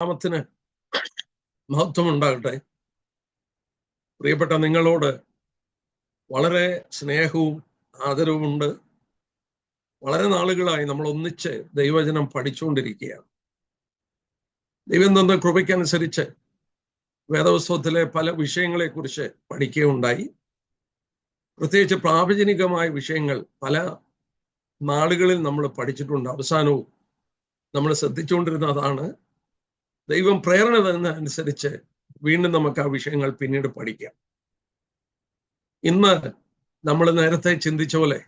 നാമത്തിന് മഹത്വം ഉണ്ടാകട്ടെ പ്രിയപ്പെട്ട നിങ്ങളോട് വളരെ സ്നേഹവും ആദരവുമുണ്ട് വളരെ നാളുകളായി നമ്മൾ ഒന്നിച്ച് ദൈവജനം പഠിച്ചുകൊണ്ടിരിക്കുകയാണ്. ദൈവം തന്ന കൃപയ്ക്കനുസരിച്ച് വേദപുസ്തകത്തിലെ പല വിഷയങ്ങളെക്കുറിച്ച് പഠിക്കുകയുണ്ടായി. പ്രത്യേകിച്ച് പ്രാവചനികമായ വിഷയങ്ങൾ പല നാളുകളിൽ നമ്മൾ പഠിച്ചിട്ടുണ്ട്. അവസാനവും നമ്മൾ ശ്രദ്ധിച്ചുകൊണ്ടിരുന്നതാണ് ദൈവം പ്രേരണ തന്ന അനുസരിച്ച് വീണ്ടും നമുക്ക് ആ വിഷയങ്ങൾ പിന്നീട് പഠിക്കാം. ഇന്ന് നമ്മൾ നേരത്തെ ചിന്തിച്ച പോലെ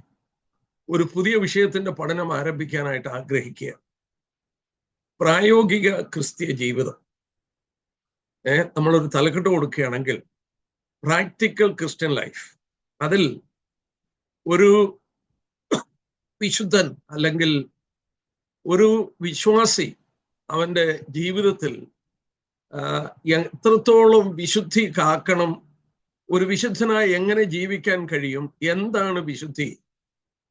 ഒരു പുതിയ വിഷയത്തിന്റെ പഠനം ആരംഭിക്കാനായിട്ട് ആഗ്രഹിക്കുക. പ്രായോഗിക ക്രിസ്തീയ ജീവിതം. ഏർ നമ്മളൊരു തലക്കെട്ട് കൊടുക്കുകയാണെങ്കിൽ പ്രാക്ടിക്കൽ ക്രിസ്ത്യൻ ലൈഫ്. അതിൽ ഒരു വിശുദ്ധൻ അല്ലെങ്കിൽ ഒരു വിശ്വാസി അവന്റെ ജീവിതത്തിൽ എത്രത്തോളം വിശുദ്ധി കാക്കണം ഒരു വിശുദ്ധനായി എങ്ങനെ ജീവിക്കാൻ കഴിയും എന്താണ് വിശുദ്ധി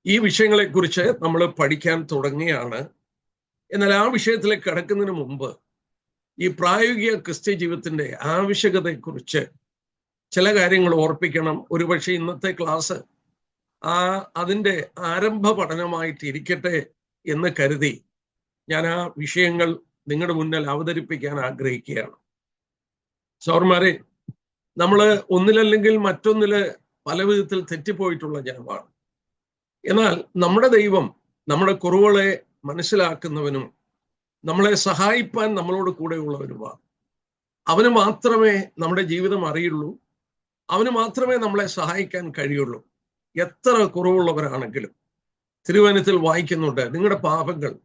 ഈ വിഷയങ്ങളെക്കുറിച്ച് നമ്മൾ പഠിക്കാൻ തുടങ്ങിയാണ് എന്നാൽ ആ വിഷയത്തിലേക്ക് കടക്കുന്നതിന് മുമ്പ് ഈ പ്രായോഗിക ക്രിസ്ത്യ ജീവിതത്തിന്റെ ആവശ്യകതയെക്കുറിച്ച് ചില കാര്യങ്ങൾ ഓർപ്പിക്കണം. ഒരുപക്ഷെ ഇന്നത്തെ ക്ലാസ് ആ അതിന്റെ ആരംഭ പഠനമായിട്ട് ഇരിക്കട്ടെ എന്ന് കരുതി ഞാൻ ആ വിഷയങ്ങൾ നിങ്ങളുടെ മുന്നിൽ അവതരിപ്പിക്കാൻ ആഗ്രഹിക്കുകയാണ്. സൗർമാരെ നമ്മൾ ഒന്നിലല്ലെങ്കിൽ മറ്റൊന്നിൽ പല വിധത്തിൽ തെറ്റിപ്പോയിട്ടുള്ള ജനമാണ്. എന്നാൽ നമ്മുടെ ദൈവം നമ്മുടെ കുറവുകളെ മനസ്സിലാക്കുന്നവനും നമ്മളെ സഹായിപ്പാൻ നമ്മളോട് കൂടെയുള്ളവനുമാണ്. അവന് മാത്രമേ നമ്മുടെ ജീവിതം അറിയുള്ളൂ. അവന് മാത്രമേ നമ്മളെ സഹായിക്കാൻ കഴിയുള്ളൂ. എത്ര കുറവുള്ളവരാണെങ്കിലും. തിരുവനന്തപുരത്തിൽ വായിക്കുന്നുണ്ട് നിങ്ങളുടെ പാപങ്ങൾ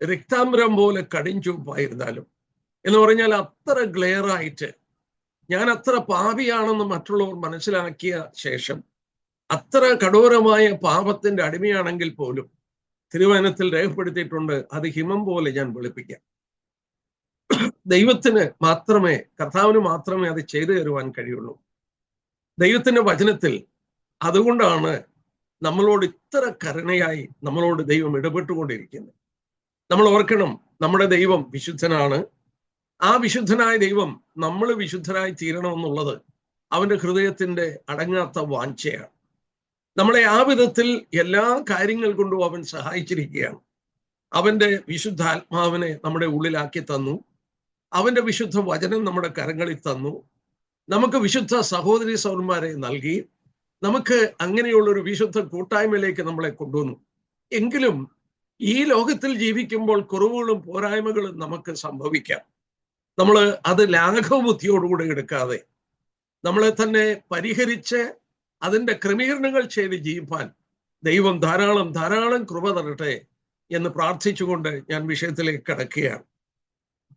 രക്താംബരം പോലെ കടിഞ്ചുപ്പായിരുന്നാലും എന്ന് പറഞ്ഞാൽ അത്ര ഗ്ലെയർ ആയിട്ട് ഞാൻ അത്ര പാപിയാണെന്ന് മറ്റുള്ളവർ മനസ്സിലാക്കിയ ശേഷം അത്ര കഠോരമായ പാപത്തിന്റെ അടിമയാണെങ്കിൽ പോലും തിരുവനത്തിൽ രേഖപ്പെടുത്തിയിട്ടുണ്ട് അത് ഹിമം പോലെ ഞാൻ വെളുപ്പിക്കാം. ദൈവത്തിന് മാത്രമേ കർത്താവിന് മാത്രമേ അത് ചെയ്തു തരുവാൻ കഴിയുള്ളൂ. ദൈവത്തിന്റെ വചനത്തിൽ അതുകൊണ്ടാണ് നമ്മളോട് ഇത്ര കരുണയായി നമ്മളോട് ദൈവം ഇടപെട്ടുകൊണ്ടിരിക്കുന്നത്. നമ്മൾ ഓർക്കണം നമ്മുടെ ദൈവം വിശുദ്ധനാണ്. ആ വിശുദ്ധനായ ദൈവം നമ്മൾ വിശുദ്ധനായി തീരണമെന്നുള്ളത് അവന്റെ ഹൃദയത്തിന്റെ അടങ്ങാത്ത വാഞ്ചയാണ്. നമ്മളെ ആ വിധത്തിൽ എല്ലാ കാര്യങ്ങൾ കൊണ്ടും അവൻ സഹായിച്ചിരിക്കുകയാണ്. അവന്റെ വിശുദ്ധ ആത്മാവിനെ നമ്മുടെ ഉള്ളിലാക്കി തന്നു. അവന്റെ വിശുദ്ധ വചനം നമ്മുടെ കരങ്ങളിൽ തന്നു. നമുക്ക് വിശുദ്ധ സഹോദരി സൗന്മാരെ നൽകി. നമുക്ക് അങ്ങനെയുള്ള ഒരു വിശുദ്ധ കൂട്ടായ്മയിലേക്ക് നമ്മളെ കൊണ്ടുവന്നു. എങ്കിലും ഈ ലോകത്തിൽ ജീവിക്കുമ്പോൾ കുറവുകളും പോരായ്മകളും നമുക്ക് സംഭവിക്കാം. നമ്മൾ അത് ലാഘവ ലാഘവബുദ്ധിയോടുകൂടി എടുക്കാതെ നമ്മളെ തന്നെ പരിഹരിച്ച് അതിന്റെ ക്രമീകരണങ്ങൾ ചെയ്ത് ജീവിപ്പാൻ ദൈവം ധാരാളം ധാരാളം കൃപ തരട്ടെ എന്ന് പ്രാർത്ഥിച്ചുകൊണ്ട് ഞാൻ വിഷയത്തിലേക്ക് കിടക്കുകയാണ്.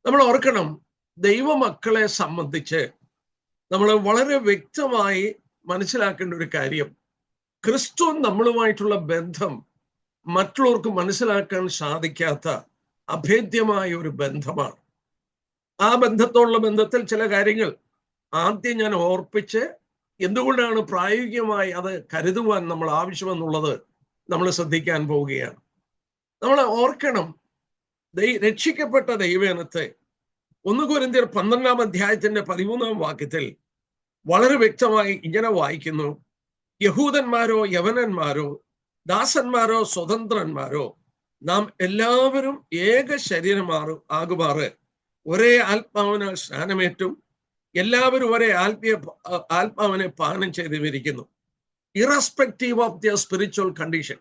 നമ്മൾ ഓർക്കണം ദൈവമക്കളെ സംബന്ധിച്ച് നമ്മൾ വളരെ വ്യക്തമായി മനസ്സിലാക്കേണ്ട ഒരു കാര്യം ക്രിസ്തു നമ്മളുമായിട്ടുള്ള ബന്ധം മറ്റുള്ളവർക്ക് മനസ്സിലാക്കാൻ സാധിക്കാത്ത അഭേദ്യമായ ഒരു ബന്ധമാണ്. ആ ബന്ധത്തോടുള്ള ബന്ധത്തിൽ ചില കാര്യങ്ങൾ ആദ്യം ഞാൻ ഓർപ്പിച്ച് എന്തുകൊണ്ടാണ് പ്രായോഗികമായി അത് കരുതുവാൻ നമ്മൾ ആവശ്യമെന്നുള്ളത് നമ്മൾ ശ്രദ്ധിക്കാൻ പോവുകയാണ്. നമ്മൾ ഓർക്കണം ദൈ രക്ഷിക്കപ്പെട്ട ദൈവനത്തെ ഒന്ന് കുരിന്തിയർ പന്ത്രണ്ടാം അധ്യായത്തിന്റെ പതിമൂന്നാം വാക്യത്തിൽ വളരെ വ്യക്തമായി ഇങ്ങനെ വായിക്കുന്നു. യഹൂദന്മാരോ യവനന്മാരോ ദാസന്മാരോ സ്വതന്ത്രന്മാരോ നാം എല്ലാവരും ഏക ശരീരമാറു ആകുമാറ്. ഒരേ ആത്മാവിനാൽ സ്നാനമേറ്റും എല്ലാവരും ഒരേ ആത്മീയ ആത്മാവിനെ പാനം ചെയ്തിരിക്കുന്നു irrespective of their spiritual condition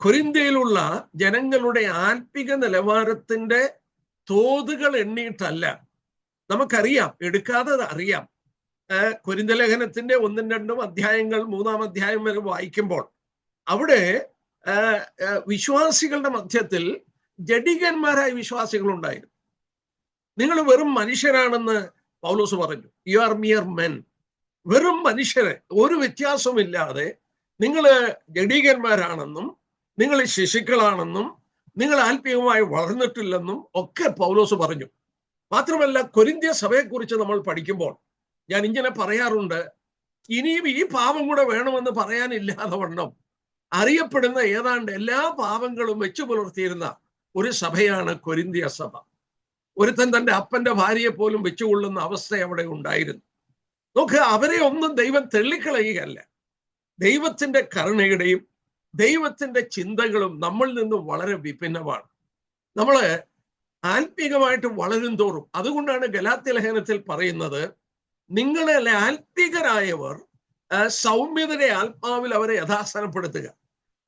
കൊരിന്തയിലുള്ള ജനങ്ങളുടെ ആത്മിക നിലവാരത്തിന്റെ തോതുകൾ എണ്ണിയിട്ടല്ല നമുക്കറിയാം എടുക്കാതെ അറിയാം. കൊരിന്തലേഖനത്തിന്റെ ഒന്നും രണ്ടും അധ്യായങ്ങൾ മൂന്നാം അധ്യായം വരെ വായിക്കുമ്പോൾ അവിടെ വിശ്വാസികളുടെ മധ്യത്തിൽ ജഡികന്മാരായ വിശ്വാസികൾ ഉണ്ടായിരുന്നു നിങ്ങൾ വെറും മനുഷ്യരാണെന്ന് പൗലോസ് പറഞ്ഞു. യു ആർ മിയർ മെൻ വെറും മനുഷ്യരെ ഒരു വ്യത്യാസമില്ലാതെ നിങ്ങൾ ജഡീകന്മാരാണെന്നും നിങ്ങൾ ശിശുക്കളാണെന്നും നിങ്ങൾ ആത്മീയമായി വളർന്നിട്ടില്ലെന്നും ഒക്കെ പൗലോസ് പറഞ്ഞു. മാത്രമല്ല കൊരിന്ത്യ സഭയെക്കുറിച്ച് നമ്മൾ പഠിക്കുമ്പോൾ ഞാൻ ഇങ്ങനെ പറയാറുണ്ട് ഇനിയും ഈ പാപം കൂടെ വേണമെന്ന് പറയാനില്ലാതെ വണ്ണം. അറിയപ്പെടുന്ന ഏതാണ്ട് എല്ലാ പാപങ്ങളും വെച്ചു പുലർത്തിയിരുന്ന ഒരു സഭയാണ് കൊരിന്തിയ സഭ. ഒരുത്തൻ തന്റെ അപ്പന്റെ ഭാര്യയെ പോലും വെച്ചുകൊള്ളുന്ന അവസ്ഥ അവിടെ ഉണ്ടായിരുന്നു. നോക്ക് അവരെ ഒന്നും ദൈവം തള്ളിക്കളയുകയല്ല. ദൈവത്തിന്റെ കരുണയുടെയും ദൈവത്തിന്റെ ചിന്തകളും നമ്മളിൽ നിന്ന് വളരെ വിഭിന്നമാണ്. നമ്മൾ ആത്മീകമായിട്ട് വളരും തോറും അതുകൊണ്ടാണ് ഗലാത്തി ലേഖനത്തിൽ പറയുന്നത് നിങ്ങളെ ആത്മീകരായവർ സൗമ്യതയുടെ ആത്മാവിൽ അവരെ യഥാസ്ഥാനപ്പെടുത്തുക.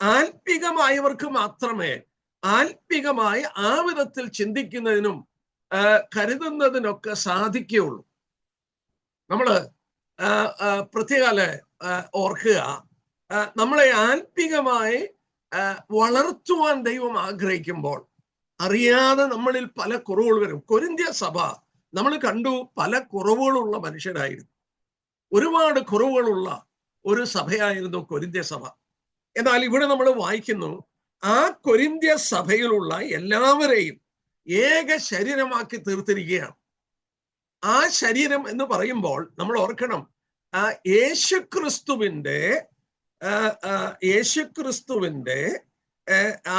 ആത്മീകമായവർക്ക് മാത്രമേ ആത്മികമായി ആ വിധത്തിൽ ചിന്തിക്കുന്നതിനും കരുതുന്നതിനൊക്കെ സാധിക്കുകയുള്ളൂ. നമ്മൾ പ്രത്യേകാല ഓർക്കുക നമ്മളെ ആത്മികമായി വളർത്തുവാൻ ദൈവം ആഗ്രഹിക്കുമ്പോൾ അറിയാതെ നമ്മളിൽ പല കുറവുകൾ വരും. കൊരിന്ത്യ സഭ നമ്മൾ കണ്ടു പല കുറവുകളുള്ള മനുഷ്യരായിരുന്നു. ഒരുപാട് കുറവുകളുള്ള ഒരു സഭയായിരുന്നു കൊരിന്ത്യ സഭ. എന്നാൽ ഇവിടെ നമ്മൾ വായിക്കുന്നു ആ കൊരിന്ത്യ സഭയിലുള്ള എല്ലാവരെയും ഏക ശരീരമാക്കി തീർത്തിരിക്കുകയാണ്. ആ ശരീരം എന്ന് പറയുമ്പോൾ നമ്മൾ ഓർക്കണം ആ യേശുക്രിസ്തുവിന്റെ ആ,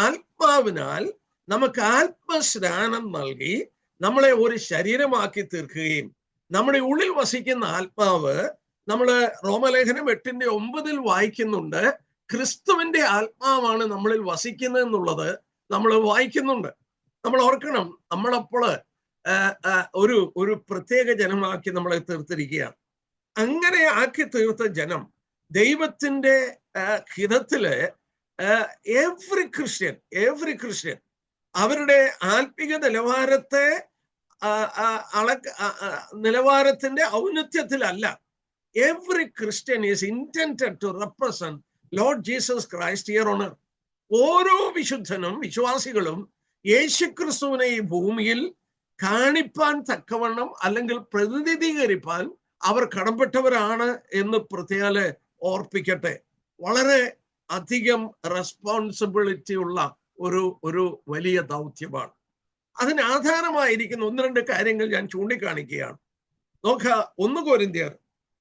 ആത്മാവിനാൽ നമുക്ക് ആത്മസ്നാനം നൽകി നമ്മളെ ഒരു ശരീരമാക്കി തീർക്കുകയും നമ്മുടെ ഉള്ളിൽ വസിക്കുന്ന ആത്മാവ് നമ്മൾ റോമലേഖനം എട്ടിന്റെ ഒമ്പതിൽ വായിക്കുന്നുണ്ട് ക്രിസ്തുവിന്റെ ആത്മാവാണ് നമ്മളിൽ വസിക്കുന്നത് എന്നുള്ളത് നമ്മൾ വായിക്കുന്നുണ്ട്. നമ്മൾ ഓർക്കണം നമ്മളപ്പോൾ ഒരു ഒരു പ്രത്യേക ജനമാക്കി നമ്മളെ തീർത്തിരിക്കുകയാണ്. അങ്ങനെ ആക്കി തീർത്ത ജനം ദൈവത്തിന്റെ ഹിതത്തിൽ എവ്രി ക്രിസ്ത്യൻ എവ്രി ക്രിസ്ത്യൻ അവരുടെ ആത്മീക നിലവാരത്തെ അള നിലവാരത്തിന്റെ ഔന്നത്യത്തിലല്ല. Every Christian is intended to represent Lord Jesus Christ ear honour ഓരോ വിശുദ്ധനും വിശ്വാസികളും യേശുക്രിസ്തുവിനെ ഈ ഭൂമിയിൽ കാണിപ്പാൻ തക്കവണ്ണം അല്ലെങ്കിൽ പ്രതിനിധീകരിപ്പാൻ അവർ കടപ്പെട്ടവരാണ് എന്ന് പ്രത്യേക ഓർപ്പിക്കട്ടെ. വളരെ അധികം റെസ്പോൺസിബിലിറ്റി ഉള്ള ഒരു ഒരു വലിയ ദൗത്യമാണ്. അതിന് ആധാരമായിരിക്കുന്ന ഒന്ന് രണ്ട് കാര്യങ്ങൾ ഞാൻ ചൂണ്ടിക്കാണിക്കുകയാണ്. നോക്ക ഒന്ന് കോരിന്ത്യർ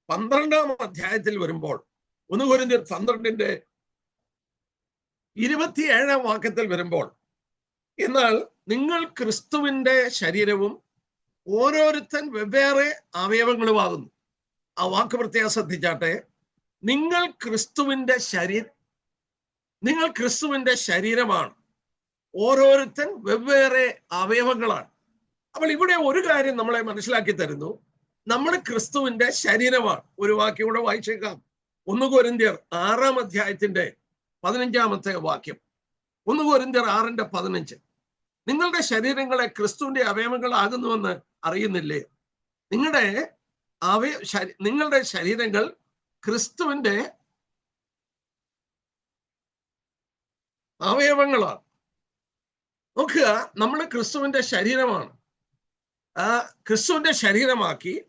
പന്ത്രണ്ടാം അധ്യായത്തിൽ വരുമ്പോൾ ഒന്ന് കൊരിന്തിയർ പന്ത്രണ്ടിന്റെ ഇരുപത്തിയേഴാം വാക്യത്തിൽ വരുമ്പോൾ എന്നാൽ നിങ്ങൾ ക്രിസ്തുവിന്റെ ശരീരവും ഓരോരുത്തൻ വെവ്വേറെ അവയവങ്ങളുമാകുന്നു. ആ വാക്ക് പ്രത്യേകം ശ്രദ്ധിച്ചാട്ടെ. നിങ്ങൾ ക്രിസ്തുവിന്റെ ശരീര നിങ്ങൾ ക്രിസ്തുവിന്റെ ശരീരമാണ്. ഓരോരുത്തൻ വെവ്വേറെ അവയവങ്ങളാണ്. അപ്പോൾ ഇവിടെ ഒരു കാര്യം നമ്മളെ മനസ്സിലാക്കി തരുന്നു. നമ്മൾ ക്രിസ്തുവിന്റെ ശരീരമാണ്. ഒരു വാക്യം കൂടെ വായിച്ചേക്കാം. ഒന്ന് കോരിന്ത്യർ ആറാം അധ്യായത്തിന്റെ പതിനഞ്ചാമത്തെ വാക്യം. ഒന്ന് കോരിന്ത്യർ ആറിന്റെ പതിനഞ്ച്. നിങ്ങളുടെ ശരീരങ്ങളെ ക്രിസ്തുവിന്റെ അവയവങ്ങളാകുന്നുവെന്ന് അറിയുന്നില്ലേ? നിങ്ങളുടെ അവയ നിങ്ങളുടെ ശരീരങ്ങൾ ക്രിസ്തുവിന്റെ അവയവങ്ങളാണ്. നോക്കുക നമ്മൾ ക്രിസ്തുവിന്റെ ശരീരമാണ്. ആ ക്രിസ്തുവിന്റെ ശരീരമാക്കി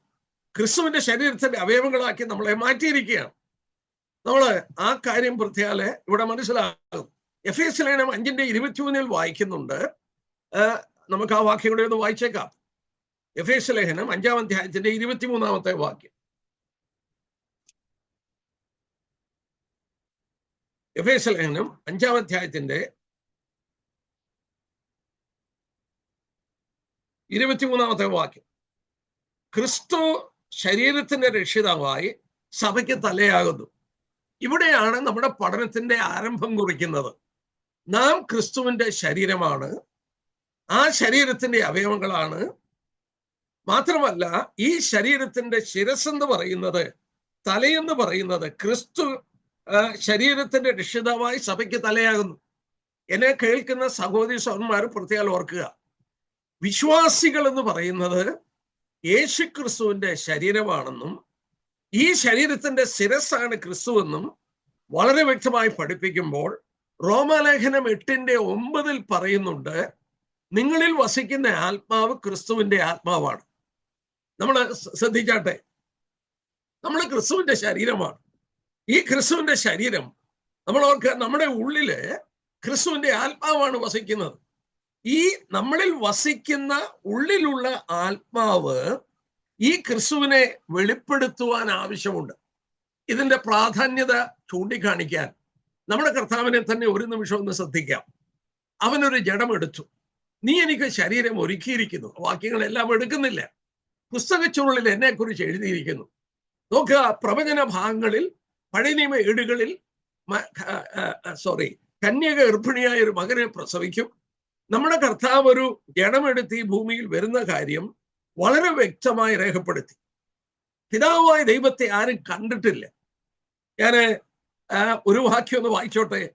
ക്രിസ്തുവിന്റെ ശരീരത്തിന്റെ അവയവങ്ങളാക്കി നമ്മളെ മാറ്റിയിരിക്കുകയാണ്. നമ്മൾ ആ കാര്യം പ്രത്യേകാൽ ഇവിടെ മനസ്സിലാകും. എഫ് എസ് ലേനം അഞ്ചിന്റെ ഇരുപത്തിമൂന്നിൽ വായിക്കുന്നുണ്ട്. നമുക്ക് ആ വാക്യം കൂടെ ഒന്ന് വായിച്ചേക്കാം. എഫ് എസ് ലേഖനം അഞ്ചാം അധ്യായത്തിന്റെ ഇരുപത്തിമൂന്നാമത്തെ വാക്യം. എഫ് എസ് ലേഖനം അഞ്ചാം അധ്യായത്തിന്റെ ഇരുപത്തിമൂന്നാമത്തെ വാക്യം. ക്രിസ്തു ശരീരത്തിന്റെ രക്ഷിതാവായി സഭയ്ക്ക് തലയാകുന്നു. ഇവിടെയാണ് നമ്മുടെ പഠനത്തിന്റെ ആരംഭം കുറിക്കുന്നത്. നാം ക്രിസ്തുവിന്റെ ശരീരമാണ്. ആ ശരീരത്തിന്റെ അവയവങ്ങളാണ്. മാത്രമല്ല ഈ ശരീരത്തിന്റെ ശിരസ് എന്ന് പറയുന്നത് തലയെന്ന് പറയുന്നത് ക്രിസ്തു ശരീരത്തിന്റെ രക്ഷിതാവായി സഭയ്ക്ക് തലയാകുന്നു. എന്നെ കേൾക്കുന്ന സഹോദരി സഹോദരന്മാർ പ്രത്യേകം ഓർക്കുക. വിശ്വാസികൾ എന്ന് പറയുന്നത് യേശു ക്രിസ്തുവിന്റെ ശരീരമാണെന്നും ഈ ശരീരത്തിന്റെ ശിരസ്സാണ് ക്രിസ്തുവെന്നും വളരെ വ്യക്തമായി പഠിപ്പിക്കുമ്പോൾ റോമാലേഖനം എട്ടിന്റെ ഒമ്പതിൽ പറയുന്നുണ്ട് നിങ്ങളിൽ വസിക്കുന്ന ആത്മാവ് ക്രിസ്തുവിന്റെ ആത്മാവാണ്. നമ്മൾ ശ്രദ്ധിച്ചാട്ടെ. നമ്മൾ ക്രിസ്തുവിന്റെ ശരീരമാണ്. ഈ ക്രിസ്തുവിന്റെ ശരീരം നമ്മൾ ഓർക്കുക നമ്മുടെ ഉള്ളിൽ ക്രിസ്തുവിന്റെ ആത്മാവാണ് വസിക്കുന്നത്. ഈ നമ്മളിൽ വസിക്കുന്ന ഉള്ളിലുള്ള ആത്മാവ് ഈ ക്രിസ്തുവിനെ വെളിപ്പെടുത്തുവാൻ ആവശ്യമുണ്ട്. ഇതിന്റെ പ്രാധാന്യത ചൂണ്ടിക്കാണിക്കാൻ നമ്മുടെ കർത്താവിനെ തന്നെ ഒരു നിമിഷം ഒന്ന് ശ്രദ്ധിക്കാം. അവനൊരു ജഡം എടുത്തു നീ എനിക്ക് ശരീരം ഒരുക്കിയിരിക്കുന്നു. വാക്യങ്ങളെല്ലാം എടുക്കുന്നില്ല. പുസ്തകച്ചുരുളിൽ എന്നെ കുറിച്ച് എഴുതിയിരിക്കുന്നു നോക്കുക പ്രവചന ഭാഗങ്ങളിൽ പഴയ നിയമ ഏടുകളിൽ സോറി കന്യക ഗർഭിണിയായ ഒരു മകനെ പ്രസവിക്കും. നമ്മുടെ കർത്താവ് ഒരു ജഡമെടുത്ത് ഈ ഭൂമിയിൽ വരുന്ന കാര്യം വളരെ വ്യക്തമായി രേഖപ്പെടുത്തി. പിതാവായ ദൈവത്തെ ആരും കണ്ടിട്ടില്ല. ഞാൻ ഒരു വാക്യം ഒന്ന് വായിച്ചോട്ടെ.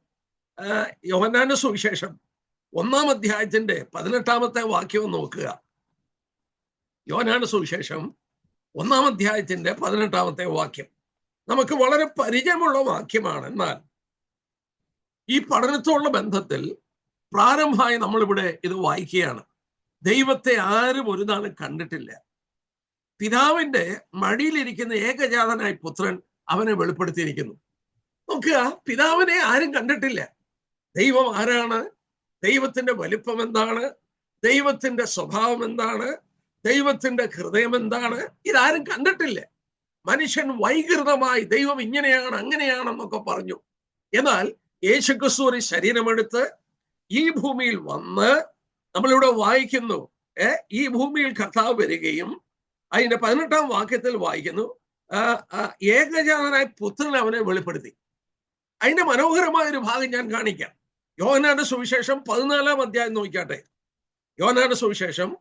യോഹന്നാന സുവിശേഷം ഒന്നാം അധ്യായത്തിന്റെ പതിനെട്ടാമത്തെ വാക്യം നോക്കുക. യോഹന്നാന സുവിശേഷം ഒന്നാം അധ്യായത്തിന്റെ പതിനെട്ടാമത്തെ വാക്യം. നമുക്ക് വളരെ പരിചയമുള്ള വാക്യമാണ്. എന്നാൽ ഈ പഠനത്തോടുള്ള ബന്ധത്തിൽ പ്രാരംഭമായി നമ്മളിവിടെ ഇത് വായിക്കുകയാണ്. ദൈവത്തെ ആരും ഒരു നാളും കണ്ടിട്ടില്ല. പിതാവിന്റെ മടിയിലിരിക്കുന്ന ഏകജാതനായ പുത്രൻ അവനെ വെളിപ്പെടുത്തിയിരിക്കുന്നു. നോക്കുക പിതാവിനെ ആരും കണ്ടിട്ടില്ല. ദൈവം ആരാണ്? ദൈവത്തിന്റെ വലിപ്പം എന്താണ്? ദൈവത്തിന്റെ സ്വഭാവം എന്താണ്? ദൈവത്തിന്റെ ഹൃദയം എന്താണ്? ഇതാരും കണ്ടിട്ടില്ല. മനുഷ്യൻ വൈകൃതമായി ദൈവം ഇങ്ങനെയാണ് അങ്ങനെയാണെന്നൊക്കെ പറഞ്ഞു. എന്നാൽ യേശുക്രിസ്തു ഒരു ശരീരമെടുത്ത് ഈ ഭൂമിയിൽ വന്ന് നമ്മളിവിടെ വായിക്കുന്നു. ഏർ ഈ ഭൂമിയിൽ കർത്താവ് വരികയും അതിന്റെ പതിനെട്ടാം വാക്യത്തിൽ വായിക്കുന്നു. ഏകജാതനായ പുത്രൻ അവനെ വെളിപ്പെടുത്തി. അതിന്റെ മനോഹരമായ ഒരു ഭാഗം ഞാൻ കാണിക്കാം. യോഹനാന്റെ സുവിശേഷം പതിനാലാം അധ്യായം നോക്കിയാട്ടെ. യോഹനാന്റെ സുവിശേഷം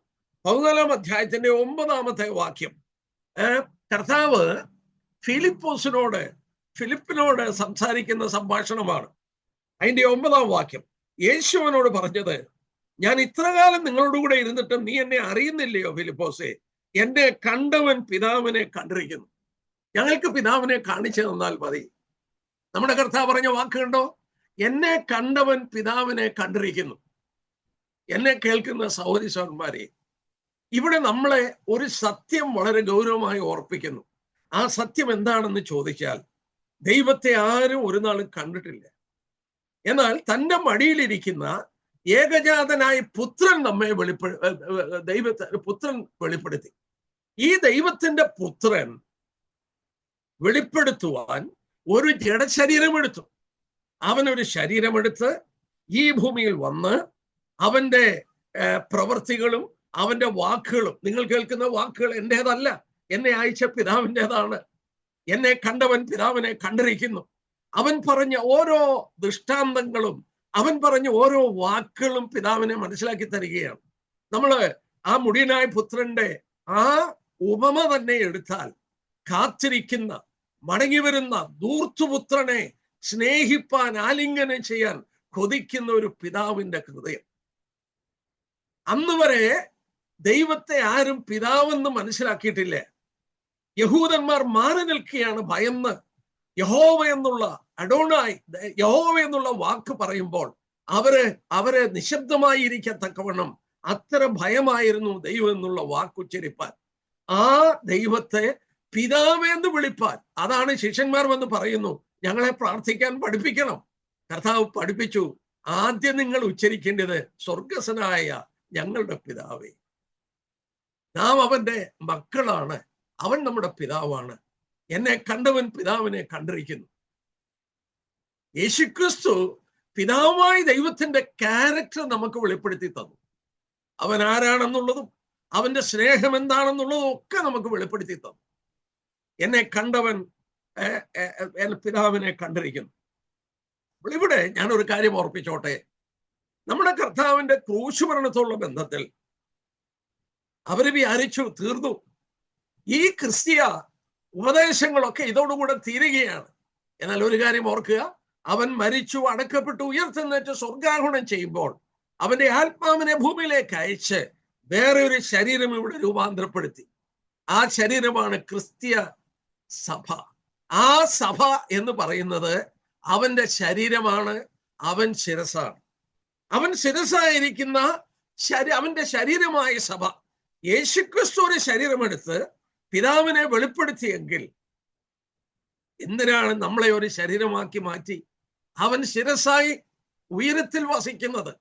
പതിനാലാം അധ്യായത്തിന്റെ ഒമ്പതാമത്തെ വാക്യം. കർത്താവ് ഫിലിപ്പോസിനോട് ഫിലിപ്പിനോട് സംസാരിക്കുന്ന സംഭാഷണമാണ്. അതിന്റെ ഒമ്പതാം വാക്യം. യേശുവിനോട് പറഞ്ഞത് ഞാൻ ഇത്ര കാലം നിങ്ങളോട് കൂടെ ഇരുന്നിട്ടും നീ എന്നെ അറിയുന്നില്ലയോ ഫിലിപ്പോസെ? എന്നെ കണ്ടവൻ പിതാവിനെ കണ്ടിരിക്കുന്നു. ഞങ്ങൾക്ക് പിതാവിനെ കാണിച്ചു തന്നാൽ മതി. നമ്മുടെ കർത്താവ് പറഞ്ഞ വാക്ക് കണ്ടോ? എന്നെ കണ്ടവൻ പിതാവിനെ കണ്ടിരിക്കുന്നു. എന്നെ കേൾക്കുന്ന സഹോദരി ഇവിടെ നമ്മളെ ഒരു സത്യം വളരെ ഗൗരവമായി ഓർപ്പിക്കുന്നു. ആ സത്യം എന്താണെന്ന് ചോദിച്ചാൽ ദൈവത്തെ ആരും ഒരു നാളും കണ്ടിട്ടില്ല. എന്നാൽ തന്റെ മടിയിലിരിക്കുന്ന ഏകജാതനായ പുത്രൻ നമ്മെ വെളിപ്പെ ദൈവത്തെ പുത്രൻ വെളിപ്പെടുത്തി. ഈ ദൈവത്തിന്റെ പുത്രൻ വെളിപ്പെടുത്തുവാൻ ഒരു ജഡശരീരം എടുത്തു അവനൊരു ശരീരമെടുത്ത് ഈ ഭൂമിയിൽ വന്ന് അവന്റെ പ്രവൃത്തികളും അവന്റെ വാക്കുകളും നിങ്ങൾ കേൾക്കുന്ന വാക്കുകൾ എന്റെതല്ല എന്നെ അയച്ച പിതാവിന്റെതാണ് എന്നെ കണ്ടവൻ പിതാവിനെ കണ്ടിരിക്കുന്നു. അവൻ പറഞ്ഞ ഓരോ ദൃഷ്ടാന്തങ്ങളും അവൻ പറഞ്ഞ ഓരോ വാക്കുകളും പിതാവിനെ മനസ്സിലാക്കി തരികയാണ്. നമ്മൾ ആ മുടിയനായ പുത്രന്റെ ആ ഉപമ തന്നെ എടുത്താൽ കാത്തിരിക്കുന്ന മടങ്ങി വരുന്ന ദൂർത്തുപുത്രനെ സ്നേഹിപ്പാൻ ആലിംഗനം ചെയ്യാൻ കൊതിക്കുന്ന ഒരു പിതാവിന്റെ ഹൃദയം. അന്ന് വരെ ദൈവത്തെ ആരും പിതാവെന്ന് മനസ്സിലാക്കിയിട്ടില്ല. യഹൂദന്മാർ മാറി നിൽക്കുകയാണ് ഭയന്ന്. യഹോവ എന്നുള്ള അഡോണായി യഹോവ എന്നുള്ള വാക്ക് പറയുമ്പോൾ അവർ അവർ നിശബ്ദമായി ഇരിക്കത്തക്കവണ്ണം അത്ര ഭയമായിരുന്നു ദൈവം എന്നുള്ള വാക്കുച്ചരിപ്പാൻ. ആ ദൈവത്തെ പിതാവെന്ന് വിളിപ്പാൻ. അതാണ് ശിഷ്യന്മാർ വന്ന് പറയുന്നു ഞങ്ങളെ പ്രാർത്ഥിക്കാൻ പഠിപ്പിക്കണം. കർത്താവ് പഠിപ്പിച്ചു ആദ്യം നിങ്ങൾ ഉച്ചരിക്കേണ്ടത് സ്വർഗസനായ ഞങ്ങളുടെ പിതാവേ. നാം അവന്റെ മക്കളാണ് അവൻ നമ്മുടെ പിതാവാണ്. എന്നെ കണ്ടവൻ പിതാവിനെ കണ്ടിരിക്കുന്നു യേശുക്രിസ്തു പിതാവായ ദൈവത്തിന്റെ ക്യാരക്ടർ നമുക്ക് വെളിപ്പെടുത്തി തന്നു. അവൻ ആരാണെന്നുള്ളതും അവന്റെ സ്നേഹം എന്താണെന്നുള്ളതും ഒക്കെ നമുക്ക് വെളിപ്പെടുത്തി തന്നു. എന്നെ കണ്ടവൻ പിതാവിനെ കണ്ടിരിക്കുന്നു ഇവിടെ ഞാൻ ഒരു കാര്യം ഓർപ്പിച്ചോട്ടെ. നമ്മുടെ കർത്താവിന്റെ ക്രൂശുമരണത്തോടുള്ള ബന്ധത്തിൽ അവർ വിചാരിച്ചു തീർന്നു. ഈ ക്രിസ്തീയ ഉപദേശങ്ങളൊക്കെ ഇതോടുകൂടെ തീരുകയാണ്. എന്നാൽ ഒരു കാര്യം ഓർക്കുക അവൻ മരിച്ചു അടക്കപ്പെട്ടു ഉയർത്തുന്നേറ്റ് സ്വർഗാരോഹണം ചെയ്യുമ്പോൾ അവന്റെ ആത്മാവിനെ ഭൂമിയിലേക്ക് അയച്ച് വേറെ ഒരു ശരീരം ഇവിടെ രൂപാന്തരപ്പെടുത്തി. ആ ശരീരമാണ് ക്രിസ്തീയ സഭ. ആ സഭ എന്ന് പറയുന്നത് അവന്റെ ശരീരമാണ് അവൻ ശിരസാണ് അവൻ ശിരസായിരിക്കുന്ന ശരി അവന്റെ ശരീരമായ സഭ. യേശുക്രിസ്തു ഒരു ശരീരമെടുത്ത് പിതാവിനെ വെളിപ്പെടുത്തിയെങ്കിൽ എന്തിനാണ് നമ്മളെ ഒരു ശരീരമാക്കി മാറ്റി? അവൻ ശിരസായി ഉയരത്തിൽ വസിക്കുന്നത്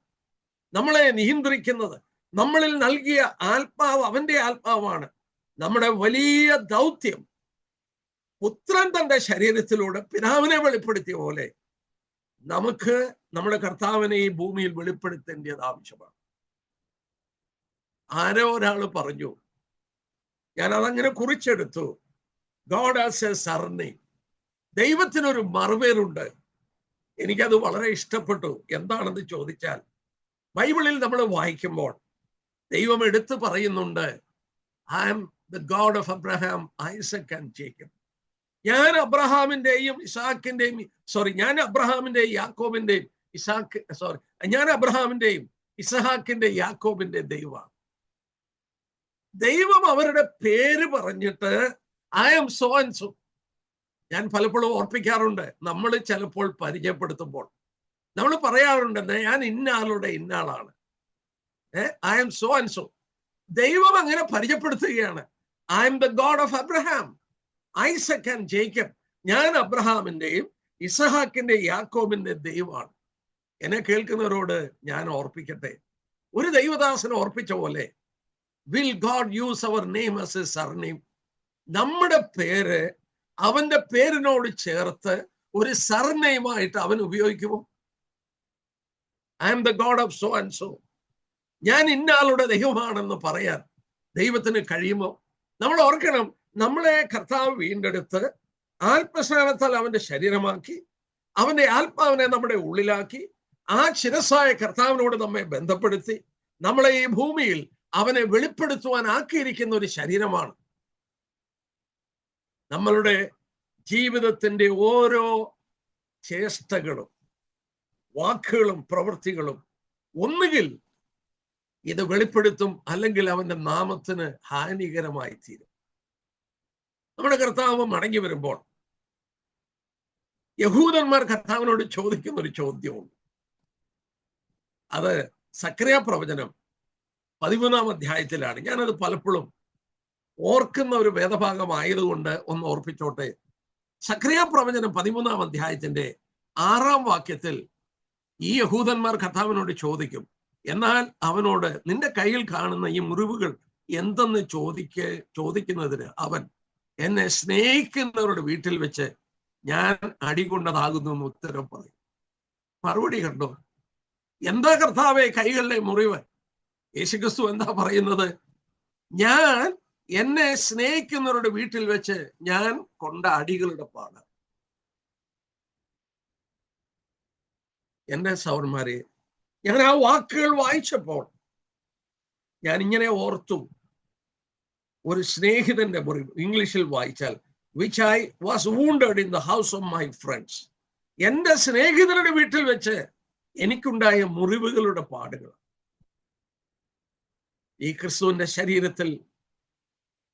നമ്മളെ നിയന്ത്രിക്കുന്നത് നമ്മളിൽ നൽകിയ ആത്മാവ് അവന്റെ ആത്മാവാണ്. നമ്മുടെ വലിയ ദൗത്യം പുത്രൻ തന്റെ ശരീരത്തിലൂടെ പിതാവിനെ വെളിപ്പെടുത്തിയ പോലെ നമുക്ക് നമ്മുടെ കർത്താവിനെ ഈ ഭൂമിയിൽ വെളിപ്പെടുത്തേണ്ടത് ആവശ്യമാണ്. ആരോ ഒരാൾ പറഞ്ഞു ഞാൻ അതങ്ങനെ കുറിച്ചെടുത്തു. ഗോഡ് ആസ് എ സർണി ദൈവത്തിനൊരു മറുപേരുണ്ട്. എനിക്കത് വളരെ ഇഷ്ടപ്പെട്ടു. എന്താണെന്ന് ചോദിച്ചാൽ ബൈബിളിൽ നമ്മൾ വായിക്കുമ്പോൾ ദൈവം എടുത്തു പറയുന്നുണ്ട് I am the God of Abraham Isaac and Jacob ഞാൻ അബ്രഹാമിന്റെയും ഇസാക്കിന്റെയും സോറി ഞാൻ അബ്രഹാമിന്റെയും യാക്കോബിന്റെയും ഇസാക്ക് സോറി ഞാൻ അബ്രഹാമിന്റെയും ഇസഹാക്കിന്റെ യാക്കോബിന്റെ ദൈവമാണ്. ദൈവം അവരുടെ പേര് പറഞ്ഞിട്ട് I am so and so ഞാൻ പലപ്പോഴും ഓർപ്പിക്കാറുണ്ട് നമ്മൾ ചിലപ്പോൾ പരിചയപ്പെടുത്തുമ്പോൾ. നമ്മൾ പറയാറുണ്ട് ഞാൻ ഇന്ന ആളുടെ ഏ I am so and so ദൈവം അങ്ങനെ പരിചയപ്പെടുത്തുകയാണ് I am the God of Abraham Isaac and Jacob ഞാൻ അബ്രഹാമിന്റെയും ഇസഹാക്കിന്റെ യാക്കോബിന്റെ ദൈവമാണ്. എന്നെ കേൾക്കുന്നവരോട് ഞാൻ ഓർപ്പിക്കട്ടെ. ഒരു ദൈവദാസനെ ഓർപ്പിച്ച പോലെ will God use our name as a surname നമ്മുടെ പേര് അവന്റെ പേരിനോട് ചേർത്ത് ഒരു സർനെയിമായിട്ട് അവൻ ഉപയോഗിക്കുമോ? I am the God of so and so ഞാൻ ഇന്നാളുടെ ദൈവമാണെന്ന് പറയാൻ ദൈവത്തിന് കഴിയുമോ? നമ്മൾ ഓർക്കണം നമ്മളെ കർത്താവ് വീണ്ടെടുത്ത് ആത്മസ്നാനത്താൽ അവന്റെ ശരീരമാക്കി അവന്റെ ആത്മാവിനെ നമ്മുടെ ഉള്ളിലാക്കി ആ ശിരസായ കർത്താവിനോട് നമ്മെ ബന്ധപ്പെടുത്തി നമ്മളെ ഈ ഭൂമിയിൽ അവനെ വെളിപ്പെടുത്തുവാൻ ആക്കിയിരിക്കുന്ന ഒരു ശരീരമാണ്. നമ്മളുടെ ജീവിതത്തിന്റെ ഓരോ ചേഷ്ടകളും വാക്കുകളും പ്രവൃത്തികളും ഒന്നുകിൽ ഇത് വെളിപ്പെടുത്തും അല്ലെങ്കിൽ അവന്റെ നാമത്തിന് ഹാനികരമായി തീരും. നമ്മുടെ കർത്താവ് മടങ്ങി വരുമ്പോൾ യഹൂദന്മാർ കർത്താവിനോട് ചോദിക്കുന്ന ഒരു ചോദ്യമുണ്ട്. അത് സക്രിയ പ്രവചനം പതിമൂന്നാം അധ്യായത്തിലാണ്. ഞാനത് പലപ്പോഴും ഓർക്കുന്ന ഒരു വേദഭാഗമായതുകൊണ്ട് ഒന്ന് ഓർപ്പിച്ചോട്ടെ. സക്രിയ പ്രവചനം പതിമൂന്നാം അധ്യായത്തിന്റെ ആറാം വാക്യത്തിൽ ഈ യഹൂദന്മാർ കഥാവിനോട് ചോദിക്കും എന്നാൽ അവനോട് നിന്റെ കയ്യിൽ കാണുന്ന ഈ മുറിവുകൾ എന്തെന്ന് ചോദിക്ക ചോദിക്കുന്നതിന് അവൻ എന്നെ സ്നേഹിക്കുന്നവരുടെ വീട്ടിൽ വെച്ച് ഞാൻ അടികൊണ്ടതാകുന്നു എന്ന് ഉത്തരം പറയും. മറുപടി കണ്ടോ? എന്താ കർത്താവെ കൈകളിലെ മുറിവ്? യേശുക്രിസ്തു എന്താ പറയുന്നത്? ഞാൻ എന്നെ സ്നേഹിക്കുന്നവരുടെ വീട്ടിൽ വെച്ച് ഞാൻ കൊണ്ട അടികളുടെ പാട്. എന്റെ സൗന്മാരെ ഞാൻ ആ വാക്കുകൾ വായിച്ചപ്പോൾ ഞാൻ ഇങ്ങനെ ഓർത്തു ഒരു സ്നേഹിതന്റെ മുറിവ് ഇംഗ്ലീഷിൽ വായിച്ചാൽ which I was wounded in the house of my friends എന്റെ സ്നേഹിതരുടെ വീട്ടിൽ വെച്ച് എനിക്കുണ്ടായ മുറിവുകളുടെ പാടുകൾ. ഈ ക്രിസ്തുവിന്റെ ശരീരത്തിൽ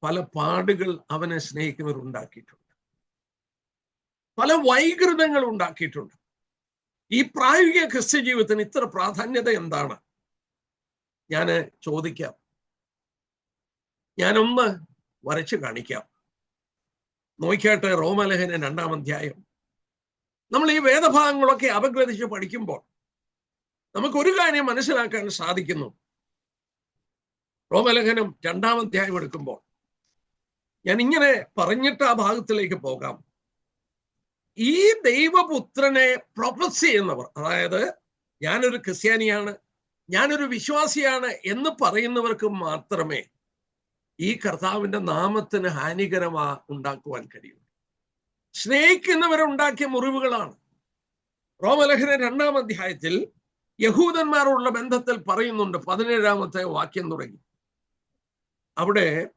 പല പാടുകൾ അവനെ സ്നേഹിക്കുന്നവർ ഉണ്ടാക്കിയിട്ടുണ്ട്. പല വൈകൃതങ്ങൾ ഉണ്ടാക്കിയിട്ടുണ്ട്. ഈ പ്രായോഗിക ക്രിസ്ത്യ ജീവിതത്തിന് ഇത്ര പ്രാധാന്യത എന്താണ്? ഞാൻ ചോദിക്കാം. ഞാനൊന്ന് വരച്ചു കാണിക്കാം. നോക്കിയാട്ടെ റോമലഹന രണ്ടാം അധ്യായം. നമ്മൾ ഈ വേദഭാഗങ്ങളൊക്കെ അപഗ്രഥിച്ച് പഠിക്കുമ്പോൾ നമുക്ക് ഒരു കാര്യം മനസ്സിലാക്കാൻ സാധിക്കുന്നു. റോമലേഖനം രണ്ടാം അധ്യായം എടുക്കുമ്പോൾ ഞാൻ ഇങ്ങനെ പറഞ്ഞിട്ട് ആ ഭാഗത്തിലേക്ക് പോകാം. ഈ ദൈവപുത്രനെ പ്രൊഫസ് ചെയ്യുന്നവർ അതായത് ഞാനൊരു ക്രിസ്ത്യാനിയാണ് ഞാനൊരു വിശ്വാസിയാണ് എന്ന് പറയുന്നവർക്ക് മാത്രമേ ഈ കർത്താവിന്റെ നാമത്തിന് ഹാനികരമാ ഉണ്ടാക്കുവാൻ കഴിയൂ. സ്നേഹിക്കുന്നവരുണ്ടാക്കിയ മുറിവുകളാണ്. റോമലഹന രണ്ടാം അധ്യായത്തിൽ യഹൂദന്മാരോടുള്ള ബന്ധത്തിൽ പറയുന്നുണ്ട് പതിനേഴാമത്തെ വാക്യം തുടങ്ങി. അവിടെ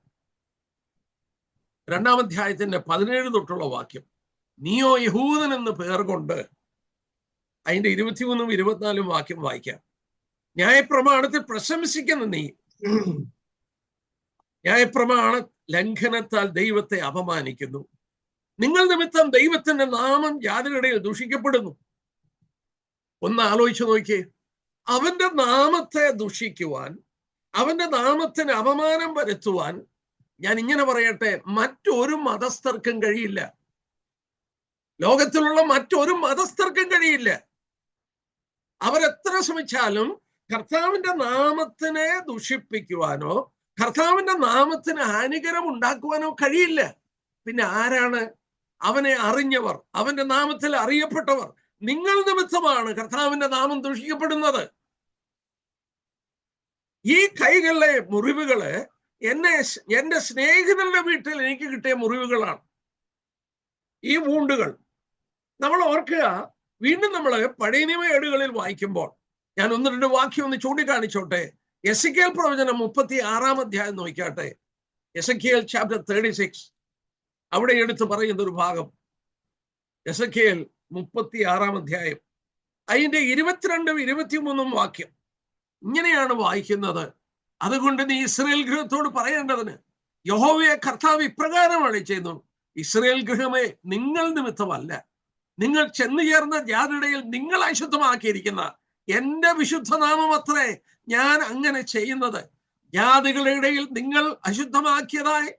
രണ്ടാം അധ്യായത്തിന്റെ പതിനേഴ് തൊട്ടുള്ള വാക്യം. നിയോ യഹൂദൻ എന്ന് പേർ കൊണ്ട് അതിന്റെ ഇരുപത്തിമൂന്നും ഇരുപത്തിനാലും വാക്യം വായിക്കാം. ന്യായപ്രമാണത്തിൽ പ്രശംസിക്കുന്ന നീ ന്യായപ്രമാണ ലംഘനത്താൽ ദൈവത്തെ അപമാനിക്കുന്നു. നിങ്ങൾ നിമിത്തം ദൈവത്തിന്റെ നാമം ജാതികളിടയിൽ ദൂഷിക്കപ്പെടുന്നു. ഒന്ന് ആലോചിച്ചു നോക്കിയേ. അവന്റെ നാമത്തെ ദുഷിക്കുവാൻ അവന്റെ നാമത്തിന് അപമാനം വരുത്തുവാൻ ഞാൻ ഇങ്ങനെ പറയട്ടെ മറ്റൊരു മതസ്ഥർക്കും കഴിയില്ല. ലോകത്തിലുള്ള മറ്റൊരു മതസ്ഥർക്കും കഴിയില്ല. അവരെത്ര ശ്രമിച്ചാലും കർത്താവിന്റെ നാമത്തിനെ ദുഷിപ്പിക്കുവാനോ കർത്താവിന്റെ നാമത്തിന് ഹാനികരം ഉണ്ടാക്കുവാനോ കഴിയില്ല. പിന്നെ ആരാണ് അവനെ അറിഞ്ഞവർ? അവന്റെ നാമത്തിൽ അറിയപ്പെട്ടവർ. നിങ്ങൾ നിമിത്തമാണ് കർത്താവിന്റെ നാമം ദൂഷിക്കപ്പെടുന്നത്. ഈ കൈകളിലെ മുറിവുകൾ എന്നെ എന്റെ സ്നേഹിതരുടെ വീട്ടിൽ എനിക്ക് കിട്ടിയ മുറിവുകളാണ്. ഈ വൂണ്ടുകൾ. നമ്മൾ ഓർക്കുക വീണ്ടും നമ്മൾ പഴയ നിയമ ഏടുകളിൽ വായിക്കുമ്പോൾ ഞാൻ ഒന്ന് രണ്ട് വാക്യം ഒന്ന് ചൂണ്ടിക്കാണിച്ചോട്ടെ. എസ് കെ പ്രവചനം മുപ്പത്തി ആറാം അധ്യായം നോക്കിയാട്ടെ. S K L chapter thirty six അവിടെ എടുത്ത് പറയുന്ന ഒരു ഭാഗം. എസ് കെ എൽ മുപ്പത്തി ആറാം അധ്യായം. അതിന്റെ ഇരുപത്തിരണ്ടും ഇരുപത്തിമൂന്നും വാക്യം. ഇങ്ങനെയാണ് വായിക്കുന്നത്. അതുകൊണ്ട് നീ ഇസ്രയേൽ ഗൃഹത്തോട് പറയേണ്ടതിന് യഹോവയെ കർത്താവ് ഇപ്രകാരമാണ് ചെയ്യുന്നു ഇസ്രയേൽ ഗൃഹമേ നിങ്ങൾ നിമിത്തമല്ല. നിങ്ങൾ ചെന്നു ചേർന്ന ജാതിടയിൽ നിങ്ങൾ അശുദ്ധമാക്കിയിരിക്കുന്ന എന്റെ വിശുദ്ധ നാമം അത്രേ ഞാൻ അങ്ങനെ ചെയ്യുന്നത്. ജാതികളുടെ ഇടയിൽ നിങ്ങൾ അശുദ്ധമാക്കിയതായി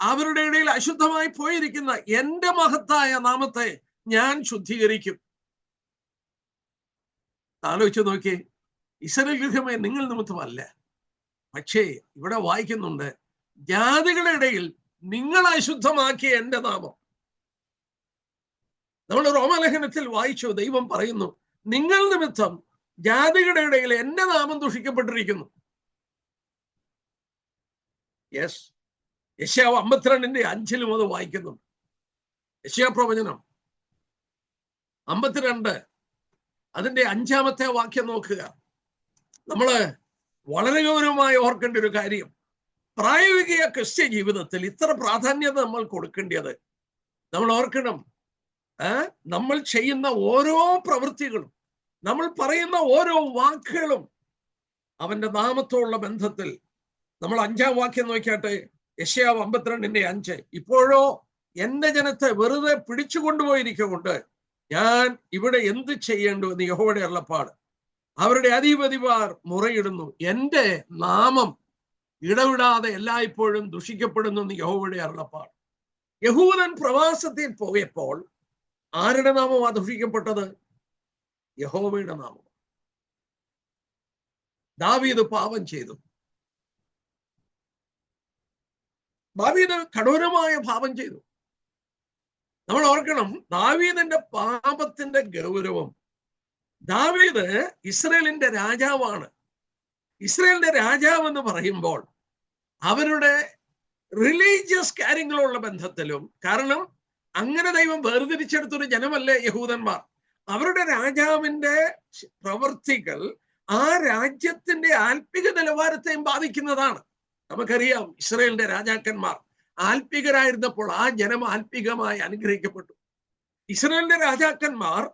അവരുടെ ഇടയിൽ അശുദ്ധമായി പോയിരിക്കുന്ന എന്റെ മഹത്തായ നാമത്തെ ഞാൻ ശുദ്ധീകരിക്കും. ആലോചിച്ചു നോക്കി ഇസ്രയേൽ ഗൃഹമേ നിങ്ങൾ നിമിത്തമല്ല. പക്ഷേ ഇവിടെ വായിക്കുന്നുണ്ട് ജാതികളുടെ ഇടയിൽ നിങ്ങൾ അശുദ്ധമാക്കിയ എന്റെ നാമം. നമ്മൾ റോമലേഖനത്തിൽ വായിച്ചു ദൈവം പറയുന്നു നിങ്ങൾ നിമിത്തം ജാതികളുടെ ഇടയിൽ എന്റെ നാമം ദുഷിക്കപ്പെട്ടിരിക്കുന്നു. യെസ് യശ്യാവ് അമ്പത്തിരണ്ടിന്റെ അഞ്ചിലും അത് വായിക്കുന്നുണ്ട്. യശ്യാ പ്രവചനം അമ്പത്തിരണ്ട് അതിന്റെ അഞ്ചാമത്തെ വാക്യം നോക്കുക. നമ്മൾ വളരെ ഗൗരവമായി ഓർക്കേണ്ട ഒരു കാര്യം. പ്രായോഗിക ക്രിസ്ത്യ ജീവിതത്തിൽ ഇത്ര പ്രാധാന്യത നമ്മൾ കൊടുക്കേണ്ടത് നമ്മൾ ഓർക്കണം. നമ്മൾ ചെയ്യുന്ന ഓരോ പ്രവൃത്തികളും നമ്മൾ പറയുന്ന ഓരോ വാക്കുകളും അവന്റെ നാമത്തോടുള്ള ബന്ധത്തിൽ. നമ്മൾ അഞ്ചാം വാക്യം നോക്കിയാട്ടെ യശയാവ് അമ്പത്തിരണ്ടിന്റെ അഞ്ച്. ഇപ്പോഴോ എന്റെ ജനത്തെ വെറുതെ പിടിച്ചു കൊണ്ടുപോയിരിക്കൊണ്ട് ഞാൻ ഇവിടെ എന്ത് ചെയ്യേണ്ടു എന്ന് യഹോയുടെ അള്ളപ്പാട് അവരുടെ അധിപതിമാർ മുറയിടുന്നു. എന്റെ നാമം ഇടവിടാതെ എല്ലായ്പ്പോഴും ദുഷിക്കപ്പെടുന്നു എന്ന് യഹോവയുടെ അരുളപ്പാട്. യഹൂദൻ പ്രവാസത്തിൽ പോയപ്പോൾ ആരുടെ നാമമാ ദുഷിക്കപ്പെട്ടത്? യഹോവയുടെ നാമം. ദാവീദ് പാപം ചെയ്തു. ദാവീദ് കഠോരമായ പാപം ചെയ്തു. നമ്മൾ ഓർക്കണം ദാവീദിന്റെ പാപത്തിന്റെ ഗൗരവം ദാവീദ് ഇസ്രയേലിന്റെ രാജാവാണ്. ഇസ്രയേലിന്റെ രാജാവ് എന്ന് പറയുമ്പോൾ അവരുടെ റിലീജിയസ് കാര്യങ്ങളുള്ള ബന്ധത്തിലും കാരണം അങ്ങനെ ദൈവം വേർതിരിച്ചെടുത്തൊരു ജനമല്ലേ യഹൂദന്മാർ. അവരുടെ രാജാവിന്റെ പ്രവൃത്തികൾ ആ രാജ്യത്തിന്റെ ആത്മിക നിലവാരത്തെയും ബാധിക്കുന്നതാണ്. നമുക്കറിയാം ഇസ്രയേലിന്റെ രാജാക്കന്മാർ ആത്മികരായിരുന്നപ്പോൾ ആ ജനം ആത്മികമായി അനുഗ്രഹിക്കപ്പെട്ടു. ഇസ്രയേലിന്റെ രാജാക്കന്മാർ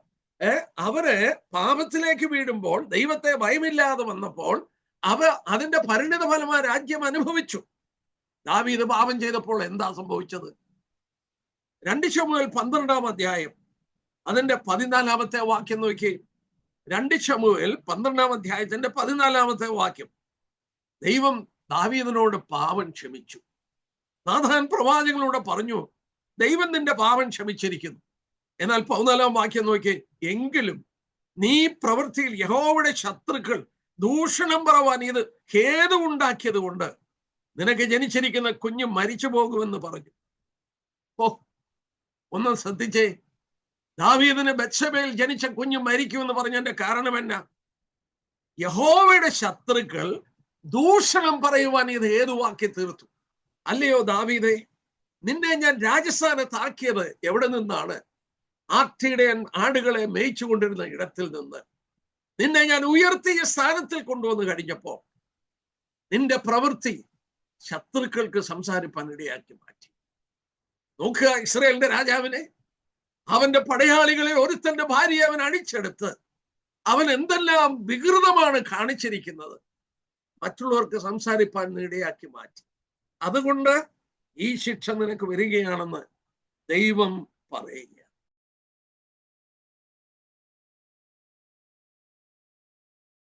അവർ പാപത്തിലേക്ക് വീഴുമ്പോൾ ദൈവത്തെ ഭയമില്ലാതെ വന്നപ്പോൾ അവ അതിന്റെ പരിണിത ഫലമായി രാജ്യം അനുഭവിച്ചു. ദാവീദ് പാപം ചെയ്തപ്പോൾ എന്താ സംഭവിച്ചത്? രണ്ട് ചമുതൽ പന്ത്രണ്ടാം അധ്യായം അതിന്റെ പതിനാലാമത്തെ വാക്യം നോക്കി. രണ്ട് ചമുവിൽ പന്ത്രണ്ടാം അധ്യായത്തിന്റെ പതിനാലാമത്തെ വാക്യം. ദൈവം ദാവീദിനോട് പാപം ക്ഷമിച്ചു. നാഥാൻ പ്രവാചകങ്ങളോട് പറഞ്ഞു ദൈവം നിന്റെ പാപം ക്ഷമിച്ചിരിക്കുന്നു. എന്നാൽ പതിനാലാം വാക്യം നോക്കി. എങ്കിലും നീ പ്രവൃത്തിയിൽ യഹോവയുടെ ശത്രുക്കൾ ദൂഷണം പറവാൻ ഇത് ഹേതു ഉണ്ടാക്കിയത് കൊണ്ട് നിനക്ക് ജനിച്ചിരിക്കുന്ന കുഞ്ഞ് മരിച്ചു പോകുമെന്ന് പറഞ്ഞു. ഓ ഒന്ന് ശ്രദ്ധിച്ചേ. ദാവീദിന് ബത്സബയിൽ ജനിച്ച കുഞ്ഞ് മരിക്കുമെന്ന് പറഞ്ഞതിന്റെ കാരണം എന്നാ? യഹോവയുടെ ശത്രുക്കൾ ദൂഷണം പറയുവാൻ ഇത് ഹേതുവാക്കി തീർത്തു. അല്ലയോ ദാവീദേ നിന്നെ ഞാൻ രാജസ്ഥാനത്താക്കിയത് എവിടെ നിന്നാണ്? ആട്ടിയുടെ ആടുകളെ മേയിച്ചു കൊണ്ടിരുന്ന ഇടത്തിൽ നിന്ന് നിന്നെ ഞാൻ ഉയർത്തിയ സ്ഥാനത്തിൽ കൊണ്ടുവന്ന് കഴിഞ്ഞപ്പോൾ നിന്റെ പ്രവൃത്തി ശത്രുക്കൾക്ക് സംസാരിപ്പാൻ ഇടയാക്കി മാറ്റി. നോക്കുക ഇസ്രയേലിന്റെ രാജാവിനെ. അവന്റെ പടയാളികളെ ഒരുത്തന്റെ ഭാര്യയെ അവൻ അടിച്ചെടുത്ത് അവൻ എന്തെല്ലാം വികൃതമാണ് കാണിച്ചിരിക്കുന്നത്. മറ്റുള്ളവർക്ക് സംസാരിപ്പാൻ ഇടയാക്കി മാറ്റി. അതുകൊണ്ട് ഈ ശിക്ഷ നിനക്ക് വരികയാണെന്ന് ദൈവം പറയുക